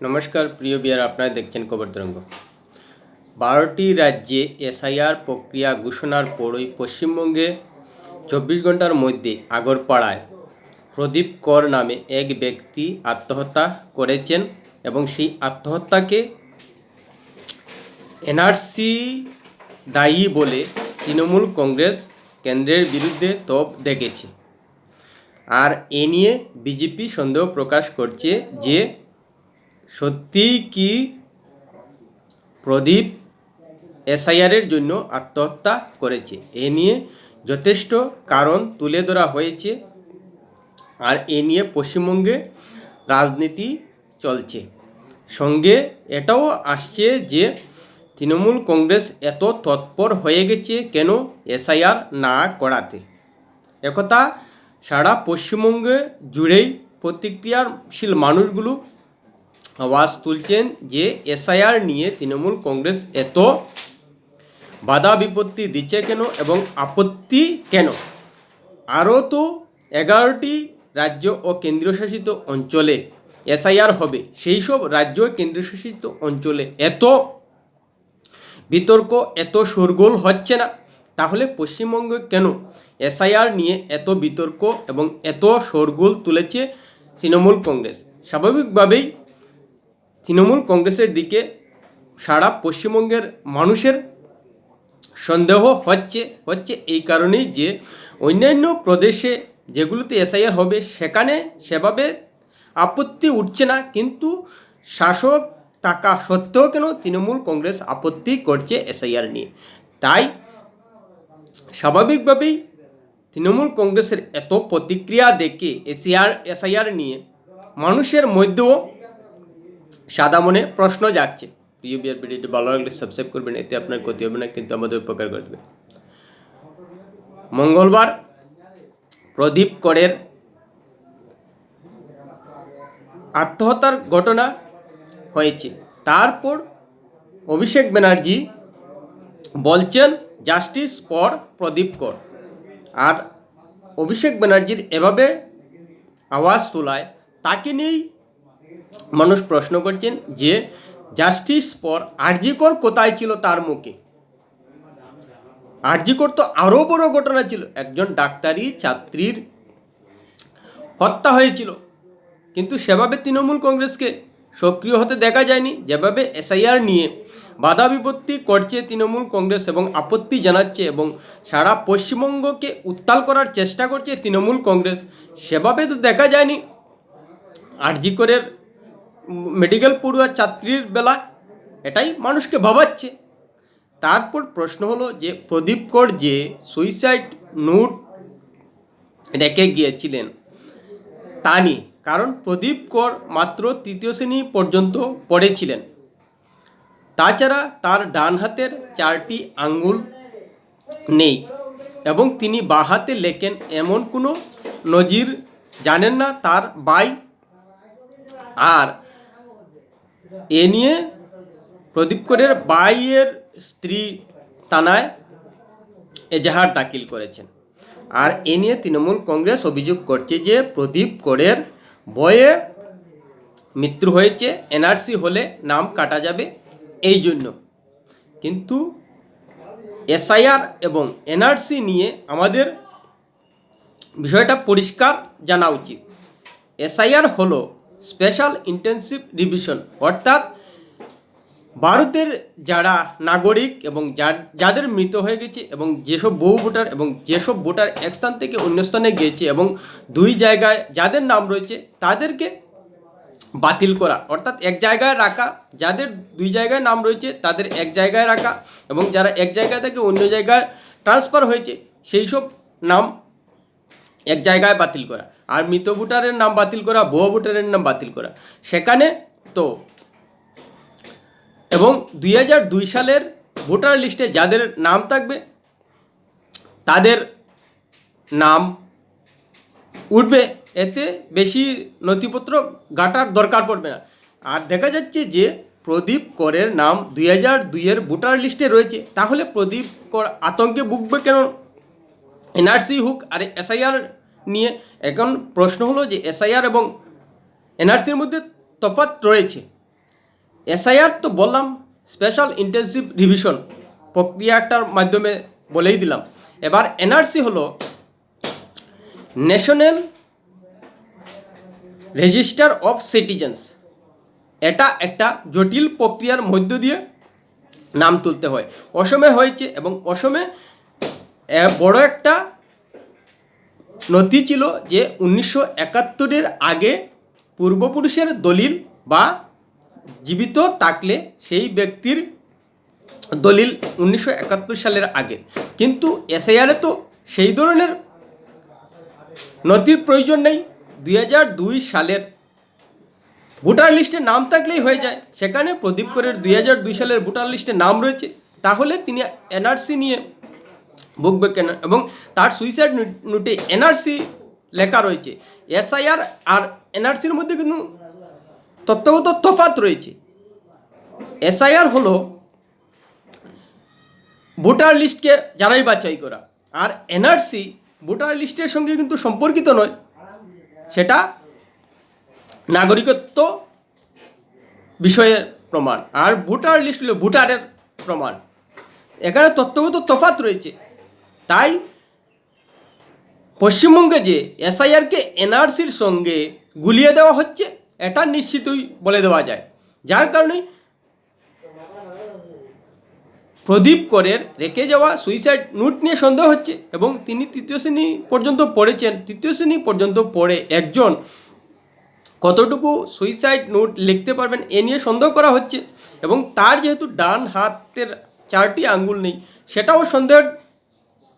নমস্কার, প্রিয় বিয়ার, আপনারা দেখছেন খবর তরঙ্গ। বারোটি রাজ্যে এসআইআর প্রক্রিয়া ঘোষণার পরই পশ্চিমবঙ্গে চব্বিশ ঘণ্টার মধ্যে আগরপাড়ায় প্রদীপ কর নামে এক ব্যক্তি আত্মহত্যা করেছেন এবং সেই আত্মহত্যাকে এনআরসি দায়ী বলে তৃণমূল কংগ্রেস কেন্দ্রের বিরুদ্ধে তোপ দেখেছে। আর এ নিয়ে বিজেপি সন্দেহ প্রকাশ করছে যে সত্যিই কি প্রদীপ এসআইআরের জন্য আত্মহত্যা করেছে? এ নিয়ে যথেষ্ট কারণ তুলে ধরা হয়েছে আর এ নিয়ে পশ্চিমবঙ্গে রাজনীতি চলছে। সঙ্গে এটাও আসছে যে তৃণমূল কংগ্রেস এত তৎপর হয়ে গেছে কেন এসআইআর না করাতে? একথা সারা পশ্চিমবঙ্গে জুড়েই প্রতিক্রিয়াশীল মানুষগুলো আওয়াজ তুলছেন যে এসআইআর নিয়ে তৃণমূল কংগ্রেস এত বাধা বিপত্তি দিচ্ছে কেন এবং আপত্তি কেন? আরও তো এগারোটি রাজ্য ও কেন্দ্রশাসিত অঞ্চলে এসআইআর হবে। সেই সব রাজ্য কেন্দ্রশাসিত অঞ্চলে এত বিতর্ক, এত শোরগোল হচ্ছে না। তাহলে পশ্চিমবঙ্গে কেন এসআইআর নিয়ে এত বিতর্ক এবং এত শোরগোল তুলেছে তৃণমূল কংগ্রেস? স্বাভাবিকভাবেই তৃণমূল কংগ্রেসের দিকে সারা পশ্চিমবঙ্গের মানুষের সন্দেহ হচ্ছে হচ্ছে এই কারণেই যে অন্যান্য প্রদেশে যেগুলোতে এসআইআর হবে, সেখানে সেভাবে আপত্তি উঠছে না। কিন্তু শাসক টাকা সত্ত্বেও কেন তৃণমূল কংগ্রেস আপত্তি করছে এসআইআর নিয়ে? তাই স্বাভাবিকভাবেই তৃণমূল কংগ্রেসের এত প্রতিক্রিয়া দেখে এসিআর, এসআইআর নিয়ে মানুষের মধ্যেও সাদা মনে প্রশ্ন যাচ্ছে প্রিয় বিয়ার ভিডিওটি ভালো লাগলে সাবস্ক্রাইব করবেন, এতে আপনার ক্ষতি হবে না, কিন্তু আমাদের উপকার করবে মঙ্গলবার প্রদীপ করের আত্মহত্যার ঘটনা হয়েছে। তারপর অভিষেক ব্যানার্জি বলছেন, জাস্টিস ফর প্রদীপ কর। আর অভিষেক ব্যানার্জির এভাবে আওয়াজ তোলায়, তাকে নিয়েই মানুষ প্রশ্ন করছেন যে, জাস্টিস ফর আরজিকর কোথায় ছিল তার মুখে? আরজিকর তো আরও বড় ঘটনা ছিল। একজন ডাক্তারি ছাত্রীর হত্যা হয়েছিল। কিন্তু সেভাবে তৃণমূল কংগ্রেসকে সক্রিয় হতে দেখা যায়নি। যেভাবে এসআইআর নিয়ে বাধা বিপত্তি করছে তৃণমূল কংগ্রেস এবং আপত্তি জানাচ্ছে এবং সারা পশ্চিমবঙ্গকে উত্তাল করার চেষ্টা করছে তৃণমূল কংগ্রেস, সেভাবে তো দেখা যায়নি। আরজিকরের মেডিকেল পড়ুয়া ছাত্রীর বেলা এটাই মানুষকে ভাবাচ্ছে। তারপর প্রশ্ন হলো যে প্রদীপ কর যে সুইসাইড নোট রেখে গিয়েছিলেন, তা নিয়ে। কারণ প্রদীপ কর মাত্র তৃতীয় শ্রেণি পর্যন্ত পড়েছিলেন। তাছাড়া তার ডান হাতের চারটি আঙ্গুল নেই এবং তিনি বাঁ হাতে লেখেন এমন কোনো নজির জানেন না তার বাই। আর এ নিয়ে প্রদীপ করের বাইয়ের স্ত্রী থানায় এজাহার দাখিল করেছেন। আর এ নিয়ে তৃণমূল কংগ্রেস অভিযোগ করছে যে প্রদীপ করের বয়ে মৃত্যু হয়েছে, এনআরসি হলে নাম কাটা যাবে এই জন্য। কিন্তু এসআইআর এবং এনআরসি নিয়ে আমাদের বিষয়টা পরিষ্কার জানা উচিত। এসআইআর হলো স্পেশাল ইন্টেন্সিভ রিভিশন অর্থাৎ ভারতের যারা নাগরিক এবং যাদের মৃত হয়ে গেছে এবং যেসব বহু ভোটার এবং যেসব ভোটার এক স্থান থেকে অন্য স্থানে গিয়েছে এবং দুই জায়গায় যাদের নাম রয়েছে তাদেরকে বাতিল করা, অর্থাৎ এক জায়গায় রাখা, যাদের দুই জায়গায় নাম রয়েছে তাদের এক জায়গায় রাখা এবং যারা এক জায়গা থেকে অন্য জায়গায় ট্রান্সফার হয়েছে, সেই সব নাম এক জায়গায় বাতিল করা। আর মৃত ভোটারের নাম বাতিল করা, ভুয়ো ভোটারের নাম বাতিল করা। সেখানে তো এবং দুই হাজার দুই সালের ভোটার লিস্টে যাদের নাম থাকবে, তাদের নাম উঠবে। এতে বেশি নথিপত্র গাটার দরকার পড়বে না। আর দেখা যাচ্ছে যে প্রদীপ করের নাম দুই হাজার দুইয়ের ভোটার লিস্টে রয়েছে। তাহলে প্রদীপ কর আতঙ্কে ভুগবে কেন? এনআরসি হুক আর এসআইআর নিয়ে এখন প্রশ্ন হলো যে এসআইআর এবং এনআরসির মধ্যে তফাৎ রয়েছে। এসআইআর তো বললাম স্পেশাল ইন্টেন্সিভ রিভিশন প্রক্রিয়াটার মাধ্যমে বলেই দিলাম। এবার এনআরসি হলো ন্যাশনাল রেজিস্টার অফ সিটিজেন্স এটা একটা জটিল প্রক্রিয়ার মধ্য দিয়ে নাম তুলতে হয়। অসমে হয়েছে এবং অসমে বড় একটা নথি ছিল যে উনিশশো একাত্তরের আগে পূর্বপুরুষের দলিল বা জীবিত থাকলে সেই ব্যক্তির দলিল উনিশশো একাত্তর সালের আগে। কিন্তু এসআইআরে তো সেই ধরনের নথির প্রয়োজন নেই। দুই হাজার দুই সালের ভোটার লিস্টে নাম থাকলেই হয়ে যায়। সেখানে প্রদীপ করের দুই হাজার দুই সালের ভোটার লিস্টে নাম রয়েছে। তাহলে তিনি এনআরসি নিয়ে ভুগবে কেন এবং তার সুইসাইড নোটে এনআরসি লেখা রয়েছে। এসআইআর আর এনআরসির মধ্যে কিন্তু তত্ত্বগত তফাত রয়েছে। এসআইআর হলো ভোটার লিস্টকে যারাই বাছাই করা। আর এনআরসি ভোটার লিস্টের সঙ্গে কিন্তু সম্পর্কিত নয়। সেটা নাগরিকত্ব বিষয়ের প্রমাণ। আর ভোটার লিস্ট হলো ভোটারের প্রমাণ। এখানে তত্ত্বগত তফাত রয়েছে। তাই পশ্চিমবঙ্গে যে এসআইআরকে এনআরসির সঙ্গে গুলিয়ে দেওয়া হচ্ছে, এটা নিশ্চিতই বলে দেওয়া যায়। যার কারণে প্রদীপ করের রেখে যাওয়া সুইসাইড নোট নিয়ে সন্দেহ হচ্ছে এবং তিনি তৃতীয় শ্রেণি পর্যন্ত পড়েছেন। তৃতীয় শ্রেণি পর্যন্ত পড়ে একজন কতটুকু সুইসাইড নোট লিখতে পারবেন এ নিয়ে সন্দেহ করা হচ্ছে এবং তার যেহেতু ডান হাতের চারটি আঙ্গুল নেই, সেটাও সন্দেহের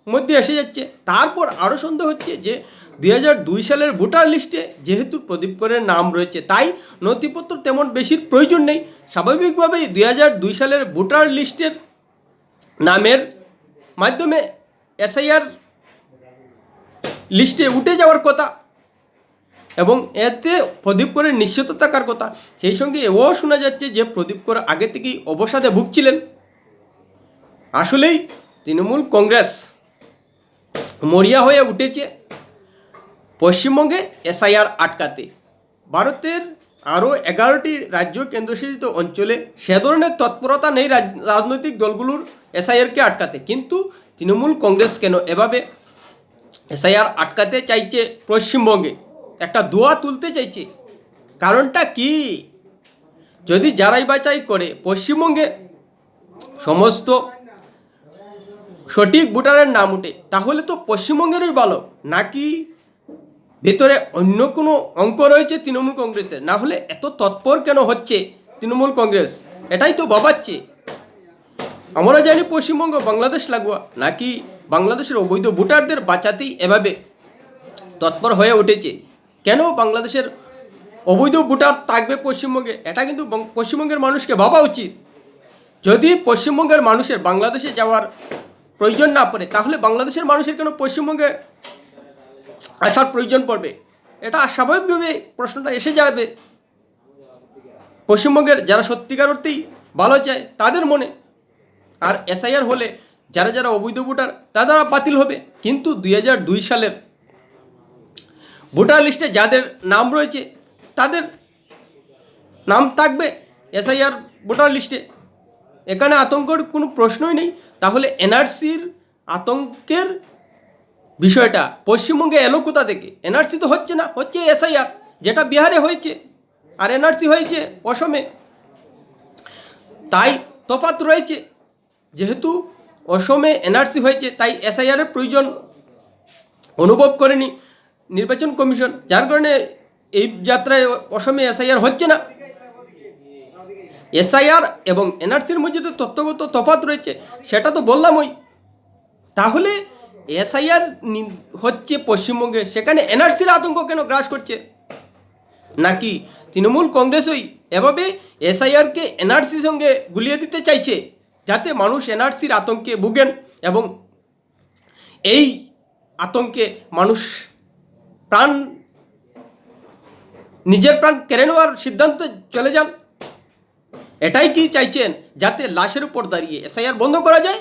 মধ্যে এসে যাচ্ছে। তারপর আরও সন্দেহ হচ্ছে যে দুই হাজার দুই সালের ভোটার লিস্টে যেহেতু প্রদীপ করের নাম রয়েছে, তাই নথিপত্র তেমন বেশির প্রয়োজন নেই। স্বাভাবিকভাবেই দুই হাজার দুই সালের ভোটার লিস্টের নামের মাধ্যমে এসআইআর লিস্টে উঠে যাওয়ার কথা এবং এতে প্রদীপ করের নিশ্চিত থাকার কথা। সেই সঙ্গে এও শোনা যাচ্ছে যে প্রদীপ কর আগে থেকেই অবসাদে ভুগছিলেন। আসলেই তৃণমূল কংগ্রেস মরিয়া হয়ে উঠেছে। পশ্চিমবঙ্গে এসআইআর আটকাতে। ভারতের আরও এগারোটি রাজ্য কেন্দ্রশাসিত অঞ্চলে সে ধরনের তৎপরতা নেই রাজ- রাজনৈতিক দলগুলোর এসআইআরকে আটকাতে। কিন্তু তৃণমূল কংগ্রেস কেন এভাবে এসআইআর আটকাতে চাইছে পশ্চিমবঙ্গে? একটা দোয়া তুলতে চাইছে। কারণটা কি? যদি যারাই বাছাই করে, পশ্চিমবঙ্গে সমস্ত সঠিক ভোটারের নাম উঠে, তাহলে তো পশ্চিমবঙ্গেরই ভালো। নাকি ভেতরে অন্য কোনো অঙ্ক রয়েছে তৃণমূল কংগ্রেসের? না হলে এত তৎপর কেন হচ্ছে তৃণমূল কংগ্রেস? এটাই তো ভাবাচ্ছে। আমরা জানি পশ্চিমবঙ্গ বাংলাদেশ লাগোয়া, নাকি বাংলাদেশের অবৈধ ভোটারদের বাঁচাতেই এভাবে তৎপর হয়ে উঠেছে? কেন বাংলাদেশের অবৈধ ভোটার থাকবে পশ্চিমবঙ্গে? এটা কিন্তু পশ্চিমবঙ্গের মানুষকে ভাবা উচিত। যদি পশ্চিমবঙ্গের মানুষের বাংলাদেশে যাওয়ার প্রয়োজন না পড়ে, তাহলে বাংলাদেশের মানুষের কেন পশ্চিমবঙ্গে আসার প্রয়োজন পড়বে? এটা স্বাভাবিকভাবে প্রশ্নটা এসে যাবে। পশ্চিমবঙ্গের যারা সত্যিকার অর্থেই ভালো চায়, তাদের মনে। আর এসআইআর হলে যারা যারা অবৈধ ভোটার, তারা বাতিল হবে। কিন্তু দুই হাজার দুই সালের ভোটার লিস্টে যাদের নাম রয়েছে, তাদের নাম থাকবে এসআইআর ভোটার লিস্টে। এখানে আতঙ্কের কোনো প্রশ্নই নেই। তাহলে এনআরসির আতঙ্কের বিষয়টা পশ্চিমবঙ্গে এলো কোথা থেকে? এনআরসি তো হচ্ছে না, হচ্ছে এসআইআর, যেটা বিহারে হয়েছে আর এনআরসি হয়েছে অসমে। তাই তফাত রয়েছে, যেহেতু অসমে এনআরসি হয়েছে, তাই এসআইআরের প্রয়োজন অনুভব করেনি নির্বাচন কমিশন। যার কারণে এই যাত্রায় অসমে এসআইআর হচ্ছে না। এসআইআর এবং এনআরসির মধ্যে যে তত্ত্বগত তফাৎ রয়েছে, সেটা তো বললামই তাহলে এসআইআর হচ্ছে পশ্চিমবঙ্গে, সেখানে এনআরসির আতঙ্ক কেন গ্রাস করছে? নাকি তৃণমূল কংগ্রেসই এভাবে এসআইআরকে এনআরসির সঙ্গে গুলিয়ে দিতে চাইছে, যাতে মানুষ এনআরসির আতঙ্কে ভুগেন এবং এই আতঙ্কে মানুষ প্রাণ, নিজের প্রাণ কেড়ে নেওয়ার সিদ্ধান্তে চলে যান? এটাই কি চাইছেন? যাতে লাশের উপর দাঁড়িয়ে এসআইআর বন্ধ করা যায়?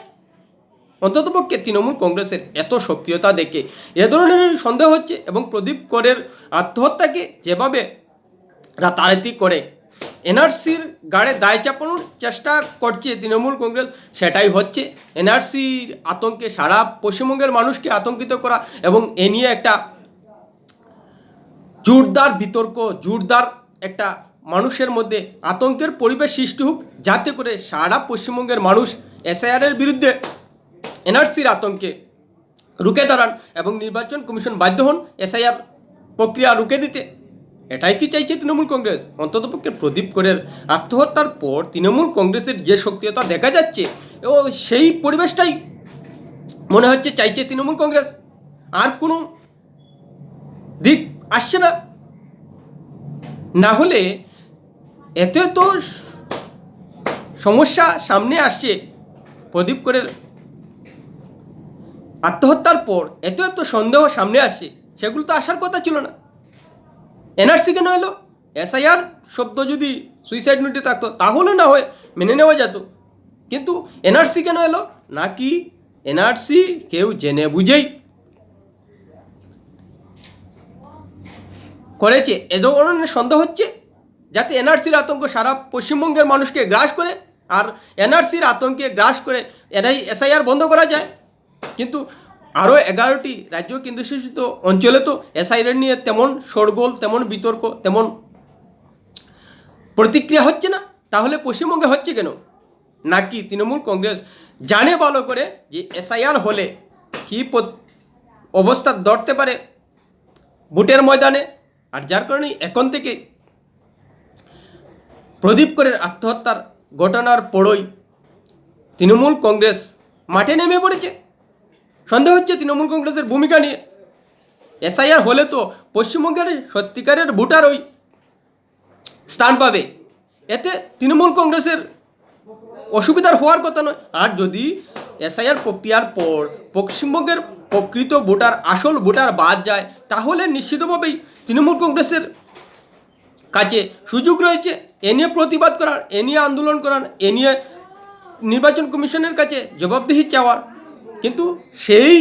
অন্ততপক্ষে তৃণমূল কংগ্রেসের এত সক্রিয়তা দেখে এ ধরনের সন্দেহ হচ্ছে এবং প্রদীপ করের আত্মহত্যাকে যেভাবে রাতারাতি করে এনআরসির গাড়ে দায় চাপানোর চেষ্টা করছে তৃণমূল কংগ্রেস, সেটাই হচ্ছে এনআরসির আতঙ্কে সারা পশ্চিমবঙ্গের মানুষকে আতঙ্কিত করা এবং এ নিয়ে একটা জোরদার বিতর্ক, জোরদার একটা মানুষের মধ্যে আতঙ্কের পরিবেশ সৃষ্টি হোক, যাতে করে সারা পশ্চিমবঙ্গের মানুষ এসআইআরের বিরুদ্ধে এনআরসির আতঙ্কে রুখে দাঁড়ান এবং নির্বাচন কমিশন বাধ্য হন এসআইআর প্রক্রিয়া রুখে দিতে। এটাই কি চাইছে তৃণমূল কংগ্রেস? অন্ততপক্ষে প্রদীপ করের আত্মহত্যার পর তৃণমূল কংগ্রেসের যে সক্রিয়তা দেখা যাচ্ছে, ও সেই পরিবেশটাই মনে হচ্ছে চাইছে তৃণমূল কংগ্রেস। আর কোনো দিক আসছে না। না হলে এত এত সমস্যা সামনে আসছে প্রদীপ করের আত্মহত্যার পর। এত এত সন্দেহ সামনে আসছে। সেগুলো তো আসার কথা ছিল না। এনআরসি কেন এলো? এসআইআর শব্দ যদি সুইসাইড নোটে থাকতো, তাহলে না হয় মেনে নেওয়া যেত। কিন্তু এনআরসি কেন এলো? নাকি এনআরসি কেউ জেনে বুঝেই করেছে। এ ধরনের সন্দেহ হচ্ছে। যাতে এনআরসির আতঙ্ক সারা পশ্চিমবঙ্গের মানুষকে গ্রাস করে আর এনআরসির আতঙ্কে গ্রাস করে এটাই এসআইআর বন্ধ করা যায়। কিন্তু আরও এগারোটি রাজ্য কেন্দ্রশাসিত অঞ্চলে তো এসআইআর নিয়ে তেমন শোরগোল, তেমন বিতর্ক, তেমন প্রতিক্রিয়া হচ্ছে না। তাহলে পশ্চিমবঙ্গে হচ্ছে কেন? নাকি তৃণমূল কংগ্রেস জানে ভালো করে যে এসআইআর হলে কী অবস্থা ধরতে পারে ভোটের ময়দানে? আর যার কারণে এখন থেকে প্রদীপ করের আত্মহত্যার ঘটনার পরই তৃণমূল কংগ্রেস মাঠে নেমে পড়েছে। সন্দেহ হচ্ছে তৃণমূল কংগ্রেসের ভূমিকা নিয়ে। এসআইআর হলে তো পশ্চিমবঙ্গের সত্যিকারের ভোটার ওই স্থান পাবে। এতে তৃণমূল কংগ্রেসের অসুবিধার হওয়ার কথা নয়। আর যদি এসআইআর প্রক্রিয়ার পর পশ্চিমবঙ্গের প্রকৃত ভোটার, আসল ভোটার বাদ যায়, তাহলে নিশ্চিতভাবেই তৃণমূল কংগ্রেসের কাছে সুযোগ রয়েছে, এ নিয়ে প্রতিবাদ করার, এ নিয়ে আন্দোলন করার, এ নিয়ে নির্বাচন কমিশনের কাছে জবাবদিহি চাওয়ার। কিন্তু সেই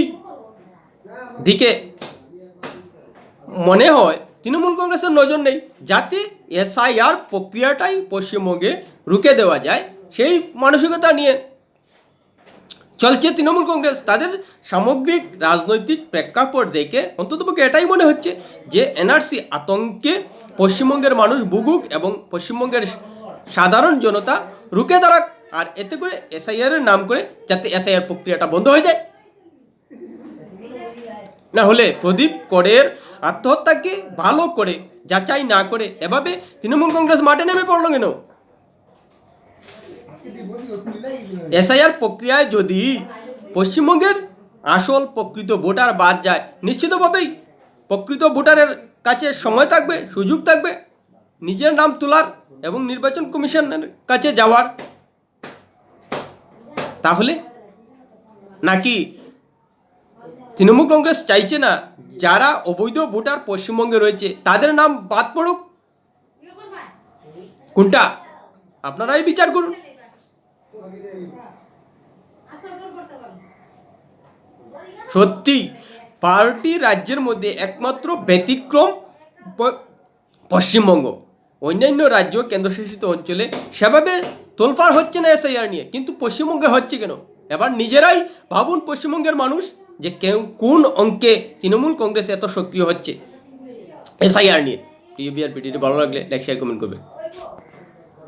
দিকে মনে হয় তৃণমূল কংগ্রেসের নজর নেই, যাতে এসআইআর প্রক্রিয়াটাই পশ্চিমবঙ্গে রুখে দেওয়া যায়। সেই মানসিকতা নিয়ে চলছে তৃণমূল কংগ্রেস। তাদের সামগ্রিক রাজনৈতিক প্রেক্ষাপট দেখে অন্ততপক্ষে এটাই মনে হচ্ছে যে এনআরসি আতঙ্কে পশ্চিমবঙ্গের মানুষ বুগুক এবং পশ্চিমবঙ্গের সাধারণ জনতা রুখে দাঁড়াক, আর এতে করে এসআইআর এর নাম করে যাতে এসআইআর প্রক্রিয়াটা বন্ধ হয়ে যায়। না হলে প্রদীপ করের আত্মহত্যাকে ভালো করে, যাচাই না করে এভাবে তৃণমূল কংগ্রেস মাঠে নেমে পড়ল কেন? এসআইআর প্রক্রিয়ায় যদি পশ্চিমবঙ্গের আসল প্রকৃত ভোটার বাদ যায়, নিশ্চিতভাবেই প্রকৃত ভোটারের কাছে সময় থাকবে, সুযোগ থাকবে নিজের নাম তোলার এবং নির্বাচন কমিশনের কাছে যাওয়ার। তাহলে নাকি তৃণমূল কংগ্রেস চাইছে না যারা অবৈধ ভোটার পশ্চিমবঙ্গে রয়েছে, তাদের নাম বাদ পড়ুক? কোনটা? আপনারাই বিচার করুন। সত্যি, পার্টি রাজ্যের মধ্যে একমাত্র ব্যতিক্রম পশ্চিমবঙ্গ। অন্যান্য রাজ্য কেন্দ্রশাসিত অঞ্চলে সেভাবে তোলপাড় হচ্ছে না এসআইআর নিয়ে, কিন্তু পশ্চিমবঙ্গে হচ্ছে কেন? এবার নিজেরাই ভাবুন পশ্চিমবঙ্গের মানুষ যে কেউ কোন অঙ্কে তৃণমূল কংগ্রেস এত সক্রিয় হচ্ছে এসআইআর নিয়ে। প্রিয় বিআর ভালো লাগলে লাইক শেয়ার কমেন্ট করবে